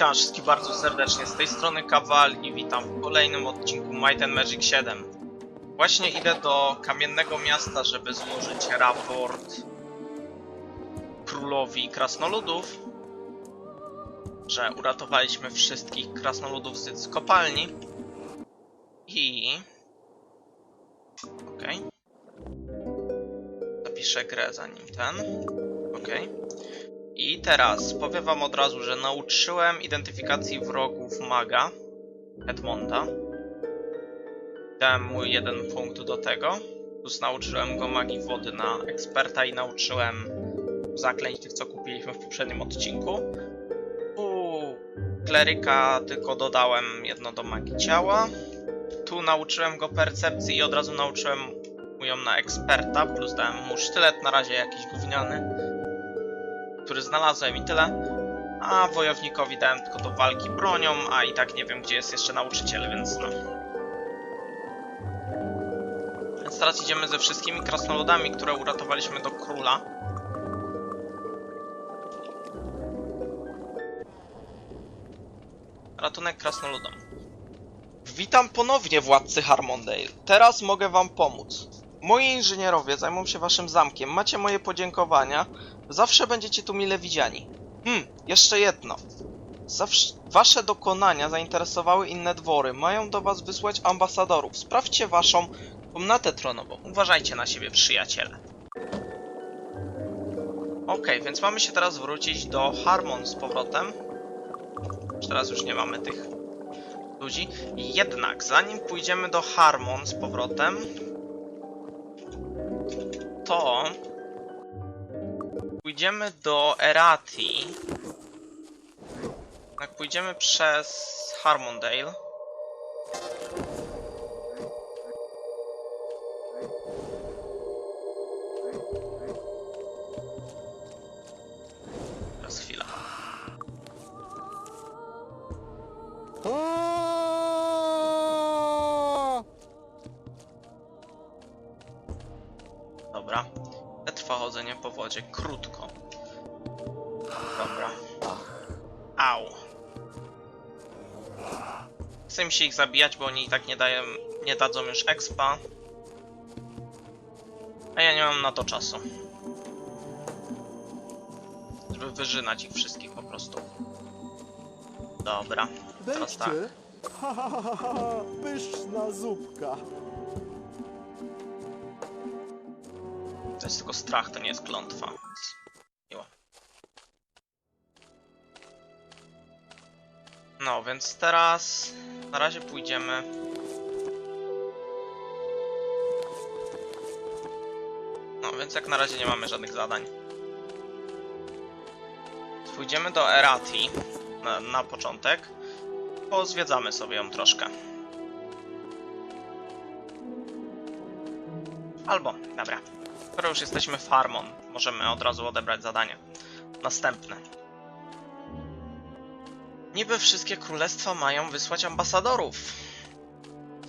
Witam wszystkich bardzo serdecznie, z tej strony Kawal i witam w kolejnym odcinku Might and Magic 7. Właśnie idę do Kamiennego Miasta, żeby złożyć raport królowi krasnoludów, że uratowaliśmy wszystkich krasnoludów z kopalni i... Okej. Zapiszę grę zanim ten. Okej. I teraz powiem wam od razu, że nauczyłem identyfikacji wrogów maga Edmonda. Dałem mu jeden punkt do tego. Plus nauczyłem go magii wody na eksperta i nauczyłem zaklęć tych, co kupiliśmy w poprzednim odcinku. U kleryka tylko dodałem jedno do magii ciała. Tu nauczyłem go percepcji i od razu nauczyłem mu ją na eksperta, plus dałem mu sztylet, na razie jakiś gówniany który znalazłem i tyle. A wojownikowi dałem tylko do walki bronią, a i tak nie wiem gdzie jest jeszcze nauczyciel, więc no. Więc teraz idziemy ze wszystkimi krasnoludami, które uratowaliśmy do króla. Ratunek krasnoludom. Witam ponownie władcy Harmondale. Teraz mogę wam pomóc. Moi inżynierowie zajmą się waszym zamkiem. Macie moje podziękowania. Zawsze będziecie tu mile widziani. Hmm, jeszcze jedno. Zawsze, wasze dokonania zainteresowały inne dwory. Mają do was wysłać ambasadorów. Sprawdźcie waszą komnatę tronową. Uważajcie na siebie, przyjaciele. Okej, więc mamy się teraz wrócić do Harmon z powrotem. Teraz już nie mamy tych ludzi. Jednak, zanim pójdziemy do Harmon z powrotem, to pójdziemy do Erati. Jak pójdziemy przez Harmondale. Teraz chwila. Dobra. Trwa chodzenie po wodzie krótko. Mi się ich zabijać, bo oni i tak nie dają, nie dadzą już expa. A ja nie mam na to czasu. Żeby wyżynać ich wszystkich po prostu. Dobra. Teraz tak. Wejdźcie! Ha, ha, ha, ha, ha, pyszna zupka! To jest tylko strach, to nie jest klątwa, więc No, więc teraz na razie pójdziemy. No, więc jak na razie nie mamy żadnych zadań. Pójdziemy do Erati na, na początek. Pozwiedzamy sobie ją troszkę. Albo, dobra. Skoro już jesteśmy farmą, możemy od razu odebrać zadanie. Następne. Niby wszystkie królestwa mają wysłać ambasadorów.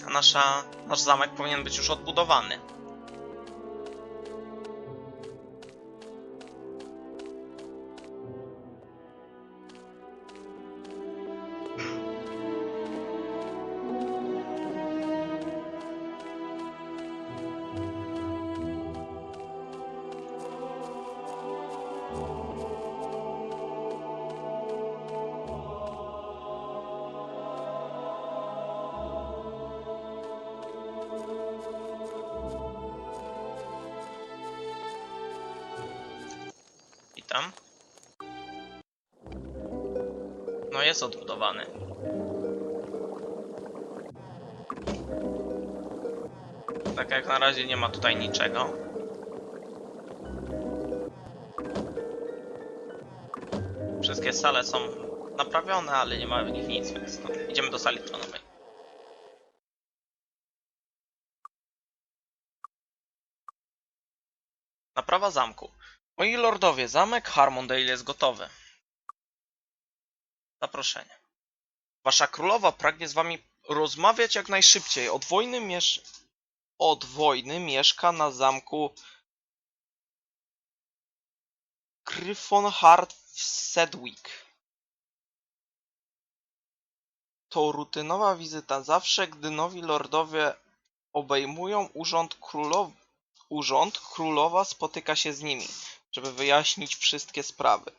A nasza, nasz zamek powinien być już odbudowany. Tak jak na razie nie ma tutaj niczego. Wszystkie sale są naprawione, ale nie ma w nich nic, więc no, idziemy do sali tronowej. Naprawa zamku. Moi lordowie, zamek Harmondale jest gotowy. Zaproszenie. Wasza królowa pragnie z wami rozmawiać jak najszybciej. Od wojny, miesz... Od wojny mieszka na zamku Gryphonhart w Sedwick. to rutynowa wizyta zawsze, gdy nowi lordowie obejmują urząd królow... urząd, królowa spotyka się z nimi, żeby wyjaśnić wszystkie sprawy.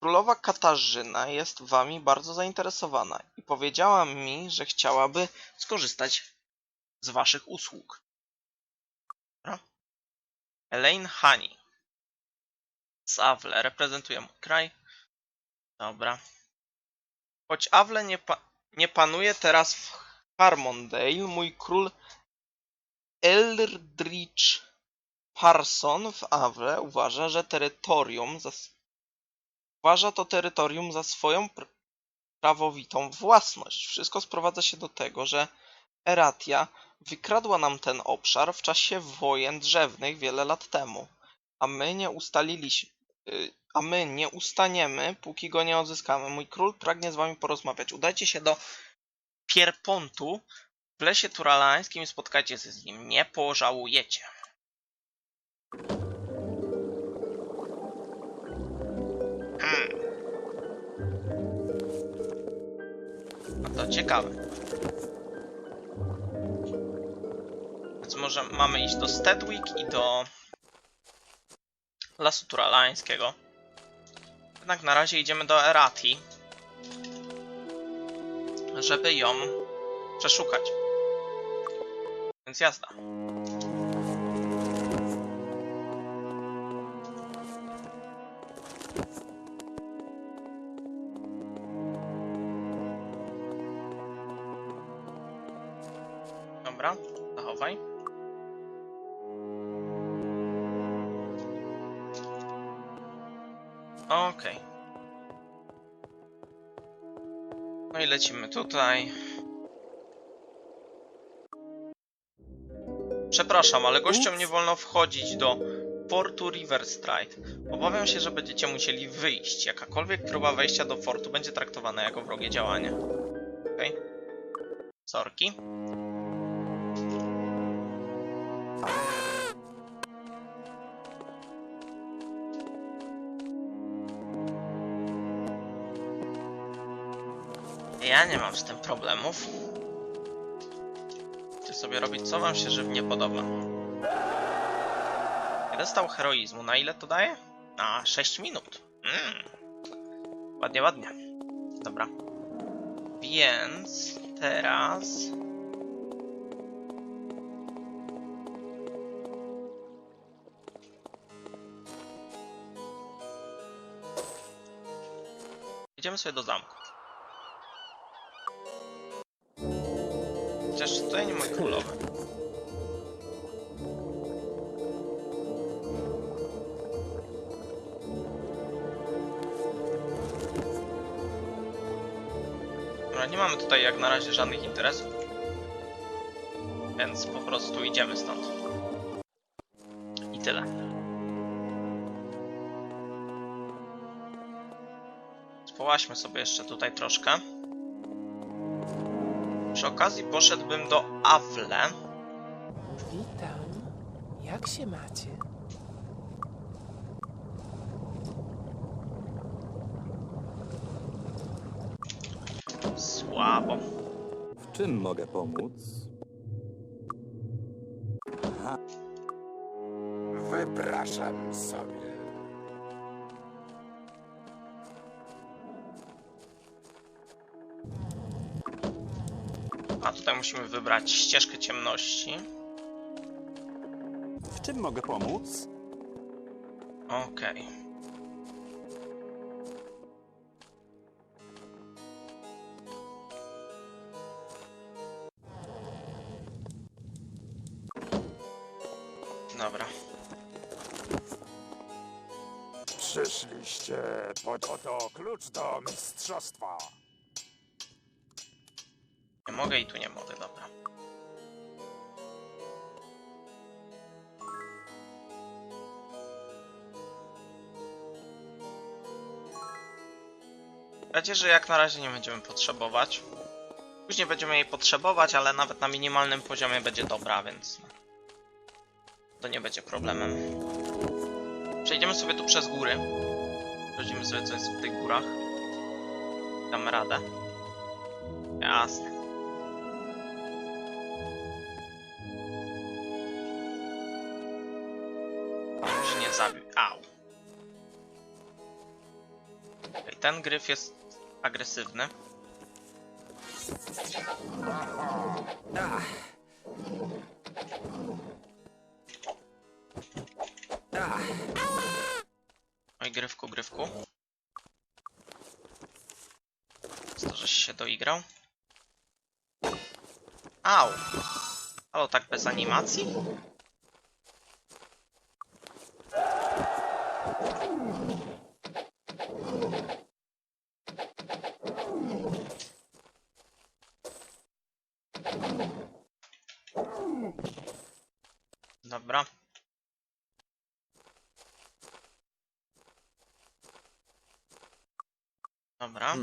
Królowa Katarzyna jest wami bardzo zainteresowana i powiedziała mi, że chciałaby skorzystać z waszych usług. Dobra. Elaine Honey. Z Awle reprezentuje mój kraj. Dobra. Choć Awle nie, pa nie panuje teraz w Harmondale, mój król Eldridge Parson w Awle uważa, że terytorium za, uważa to terytorium za swoją pr prawowitą własność. Wszystko sprowadza się do tego, że Eratia wykradła nam ten obszar w czasie wojen drzewnych wiele lat temu, a my nie ustaliliśmy, y, a my nie ustaniemy, póki go nie odzyskamy. Mój król pragnie z wami porozmawiać. Udajcie się do Pierpontu w lesie turalańskim i spotkajcie się z nim. Nie pożałujecie. Hmm. No to ciekawe. Może mamy iść do Stedwick i do Lasu Turalańskiego. Jednak na razie idziemy do Erati, żeby ją przeszukać. Więc jazda. Dobra, zachowaj. Okej. No i lecimy tutaj. Przepraszam, ale gościom nie wolno wchodzić do portu Riverstride. Obawiam się, że będziecie musieli wyjść. Jakakolwiek próba wejścia do fortu będzie traktowana jako wrogie działanie. Okej. Sorki. Problemów. Ty sobie robić co wam się żywnie podoba. Krystał heroizmu, na ile to daje? Na 6 minut. Mm. Ładnie, ładnie. Dobra. Więc teraz... Idziemy sobie do zamku. Chociaż tutaj nie ma królowy. Dobra, nie mamy tutaj jak na razie żadnych interesów. Więc po prostu idziemy stąd. I tyle. Społaśmy sobie jeszcze tutaj troszkę. Okazji poszedłbym do Awle. Witam. Jak się macie? Słabo. W czym mogę pomóc? Wypraszam sobie. Musimy wybrać ścieżkę ciemności. W czym mogę pomóc? Okej. Dobra. Przyszliście po oto klucz do mistrzostwa. Mogę i tu nie mogę, dobra. Radzie, że jak na razie nie będziemy potrzebować. Później będziemy jej potrzebować, ale nawet na minimalnym poziomie będzie dobra, więc to nie będzie problemem. Przejdziemy sobie tu przez góry. Sprawdzimy sobie co jest w tych górach. Damy radę. Jasne. Ten gryf jest agresywny. Oj, grywku, grywku. To, żeś się doigrał. Au! Halo, tak bez animacji? Dobra. Dobra.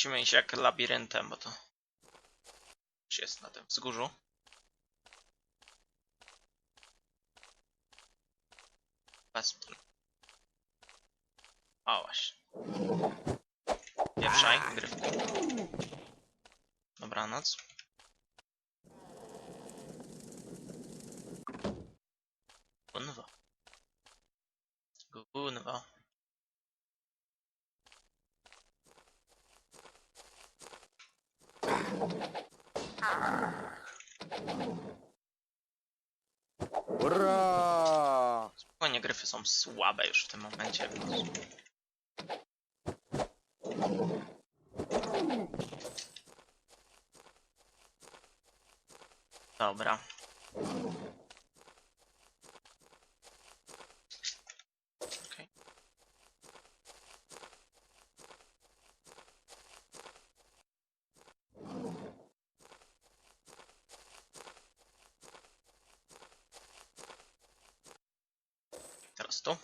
Musimy iść jak labiryntem, bo to już jest na tym wzgórzu. Bez... O właśnie. Pieprzaj, grywku. Dobranoc. Ura! Spokojnie, gryfy są słabe już w tym momencie. Dobra. Okej. Teraz tu.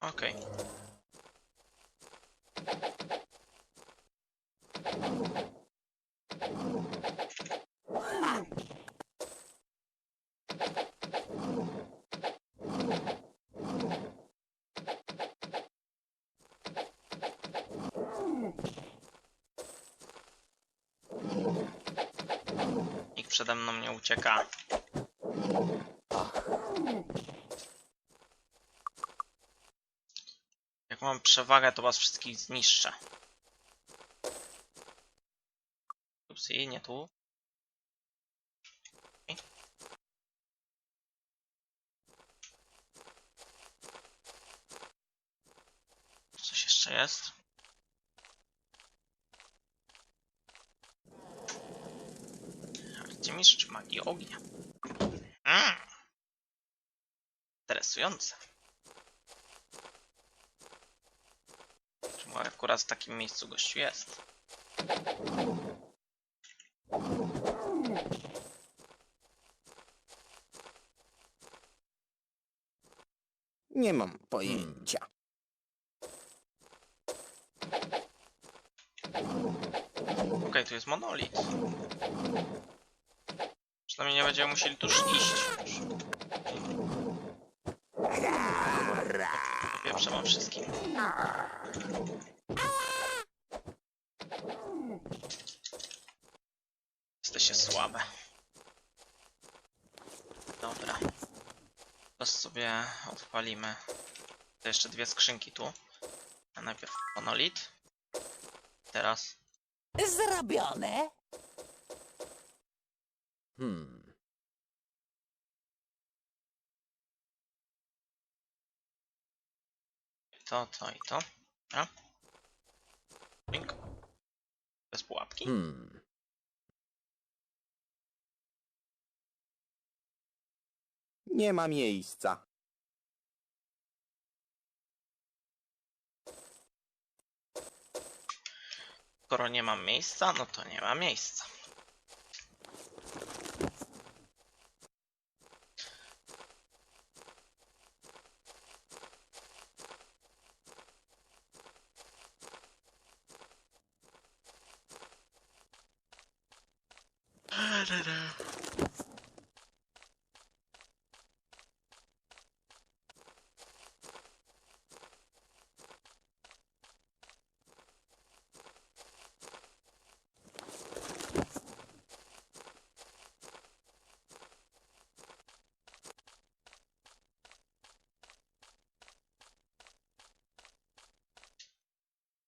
Okej. Nikt przede mną nie ucieka. Jak mam przewagę, to was wszystkich zniszczę. Upsi, nie tu. Okej. Coś jeszcze jest? Arcymistrz magii ognia. Mm. Interesujące. Czemu akurat w takim miejscu gościu jest? Nie mam pojęcia. Okej, tu jest monolit. Przynajmniej nie będziemy musieli tu już iść. Pierwsze mam wszystkim. Jesteście słabe. Dobra. Teraz sobie odpalimy. To jeszcze dwie skrzynki tu. A najpierw monolit. Teraz Zrobione. Hmm. to, to i to. A? Link. Bez pułapki? Hmm. Nie ma miejsca. Skoro nie mam miejsca, no to nie ma miejsca.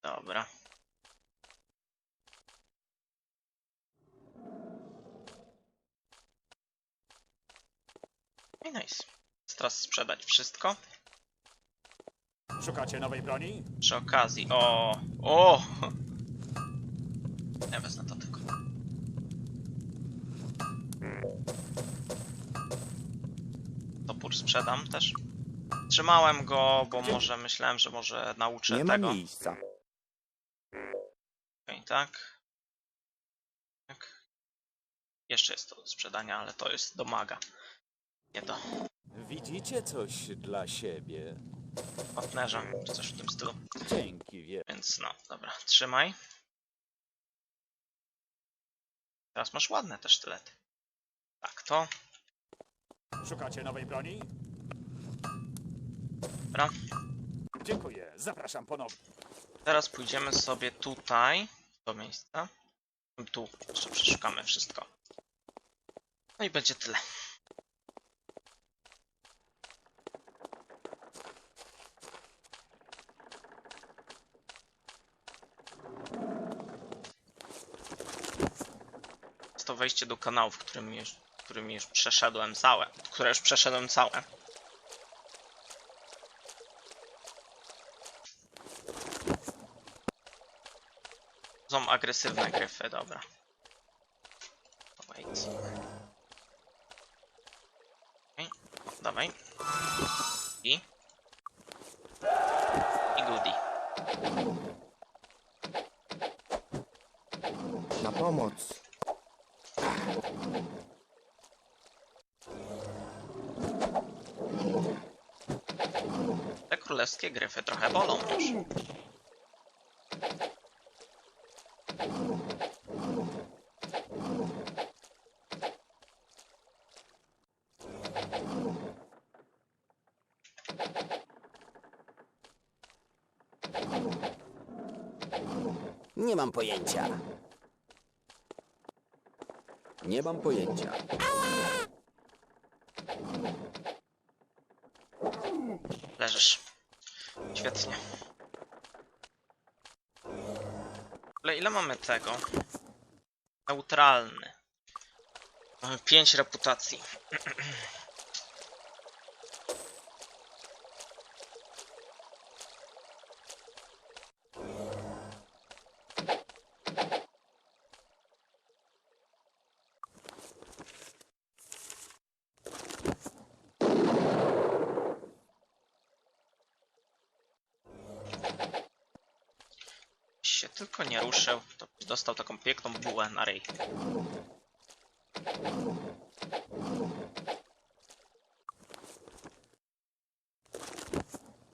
Dobra. I nice. Teraz sprzedać wszystko. Szukacie nowej broni? Przy okazji. O! O! Ja wezmę to tylko. Topór sprzedam też. Trzymałem go, bo może myślałem, że może nauczę Nie ma tego. miejsca. Okej, tak. Tak. Jeszcze jest to do sprzedania, ale to jest do maga. Nie do Widzicie coś dla siebie? partnerza, czy coś w tym stylu. Dzięki wie. Więc no, dobra, trzymaj. Teraz masz ładne te sztylety. Tak, to. Szukacie nowej broni? Dobra. Dziękuję, zapraszam ponownie. Teraz pójdziemy sobie tutaj, w to miejsce. Tu jeszcze przeszukamy wszystko. No i będzie tyle. To wejście do kanałów, którymi już, którymi już przeszedłem całe. Które już przeszedłem całe. Są agresywne gryfy, dobra. Wait. Okay. dawaj. I goodie. Na pomoc. Te królewskie gryfy trochę bolą już. Nie mam pojęcia. Nie mam pojęcia. Leżysz. Świetnie. Ale ile mamy tego? Neutralny. Mamy 5 reputacji. się tylko nie ruszył, to dostał taką piękną bułę na ryj.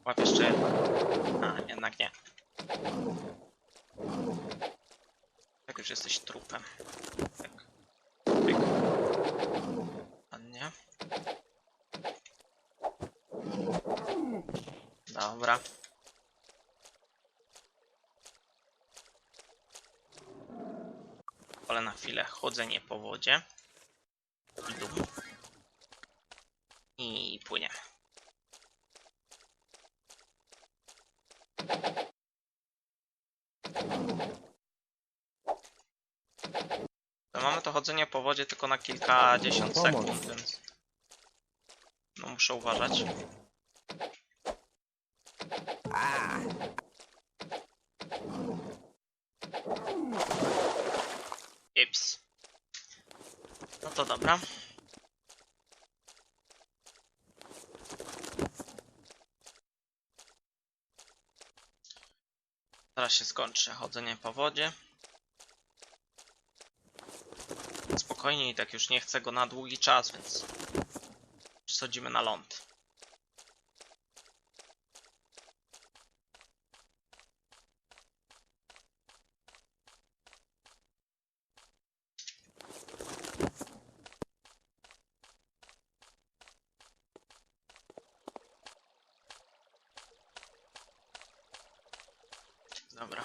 Łap jeszcze jedno. A, jednak nie. Jak już jesteś trupem. Tak. Pyk. Ładnie. Dobra. ale na chwilę chodzenie po wodzie. I dół. I płyniemy. To mamy to chodzenie po wodzie tylko na kilkadziesiąt sekund, więc... No muszę uważać. to dobra. Teraz się skończy chodzenie po wodzie. Spokojnie i tak już nie chcę go na długi czas, więc przesadzimy na ląd. Dobra.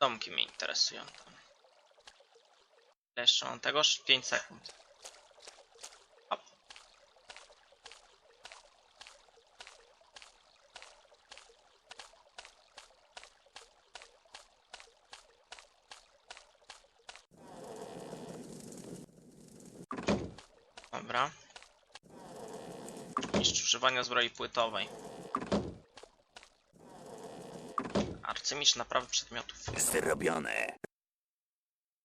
Domki mnie interesują tam. Jeszcze mam tegoż? 5 sekund. Hop. Dobra. Mistrz używania zbroi płytowej. Arcymistrz naprawy przedmiotów. Zrobione.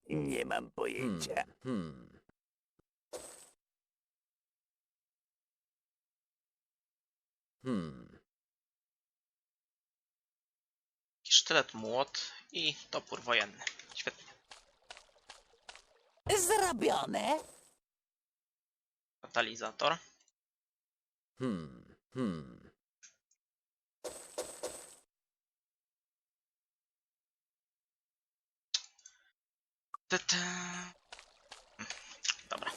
Nie mam pojęcia. Hmm. Hmm. Sztylet młot i topór wojenny. Świetnie. Zrobione. Katalizator. Hmm. Hmm. Ty-ty. Dobra.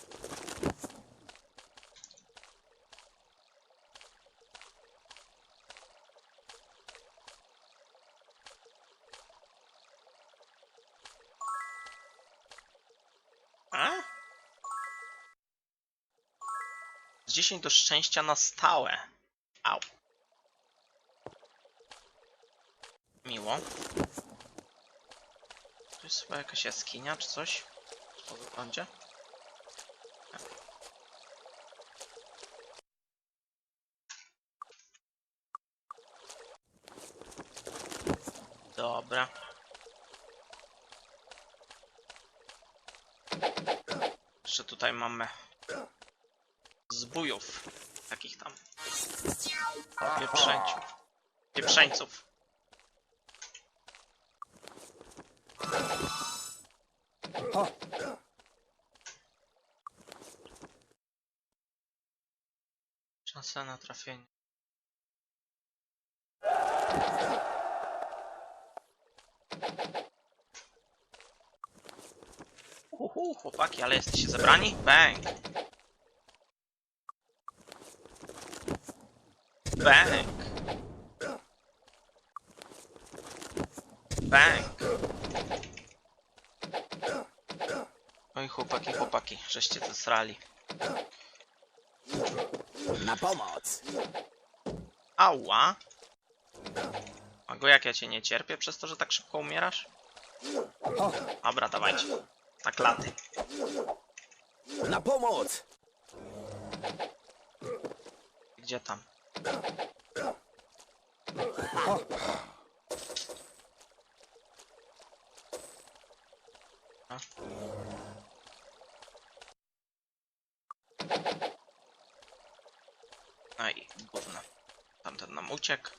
A? Z 10 do szczęścia na stałe. Au. Miło. Jest chyba jakaś jaskinia czy coś? Co to będzie? Dobra. Jeszcze tutaj mamy zbójów. Takich tam. Pieprzeńców. Pieprzeńców. Szansa na trafienie. Uhu, chłopaki, ale jesteście zebrani? Bang! Bang! Bang! Oj, chłopaki, chłopaki, żeście zesrali. Na pomoc. Ała! Mago, jak ja cię nie cierpię przez to, że tak szybko umierasz? Dobra, dawajcie. Na klaty. Na pomoc. Gdzie tam? чек.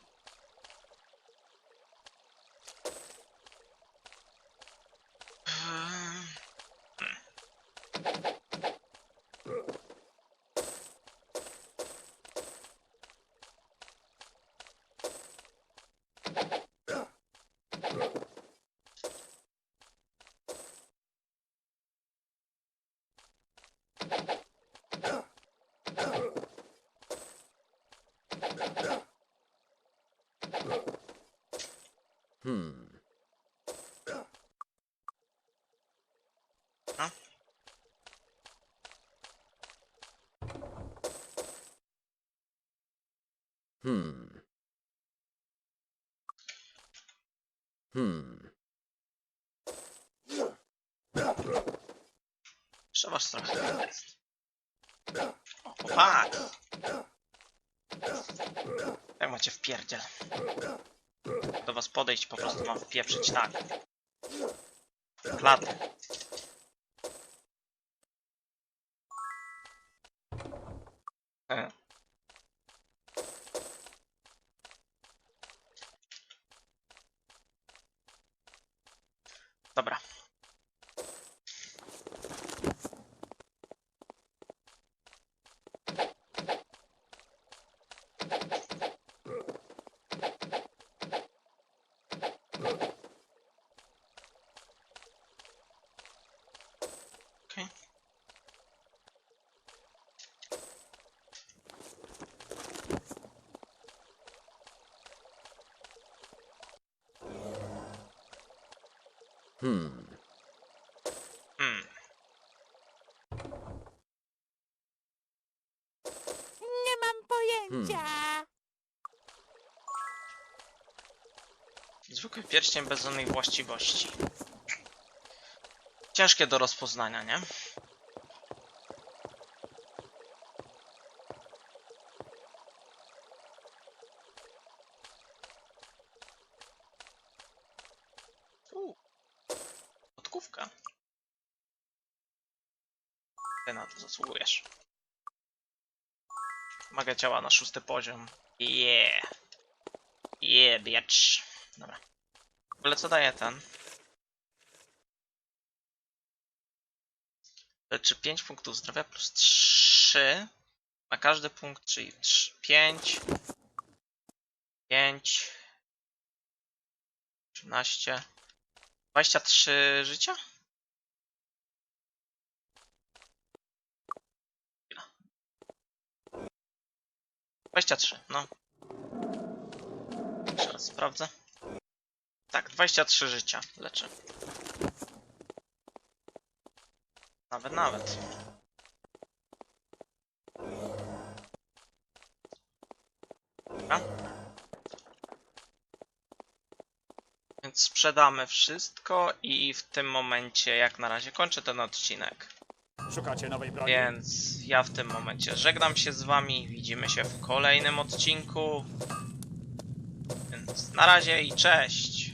Trzeba trochę jest. O, chłopak! Jak macie w pierdziel? Do was podejść po prostu mam wpieprzyć tak. W Klatę. E. Dobra. Hmm. Hmm. Nie mam pojęcia. Zwykły pierścień bez żadnych właściwości. Ciężkie do rozpoznania, nie? Działa na szósty poziom. Yeah. Yeah, bitch. Dobra. Ogóle co daje ten? Leczy 5 punktów zdrowia plus 3 na każdy punkt, czyli 5, 5, 13, 23 życia? 23, no. Jeszcze raz sprawdzę. Tak, 23 życia leczę. Nawet, nawet. Dobra. Więc sprzedamy wszystko i w tym momencie jak na razie kończę ten odcinek. Szukacie nowej broni? Więc ja w tym momencie żegnam się z wami. Widzimy się w kolejnym odcinku. Więc na razie i cześć.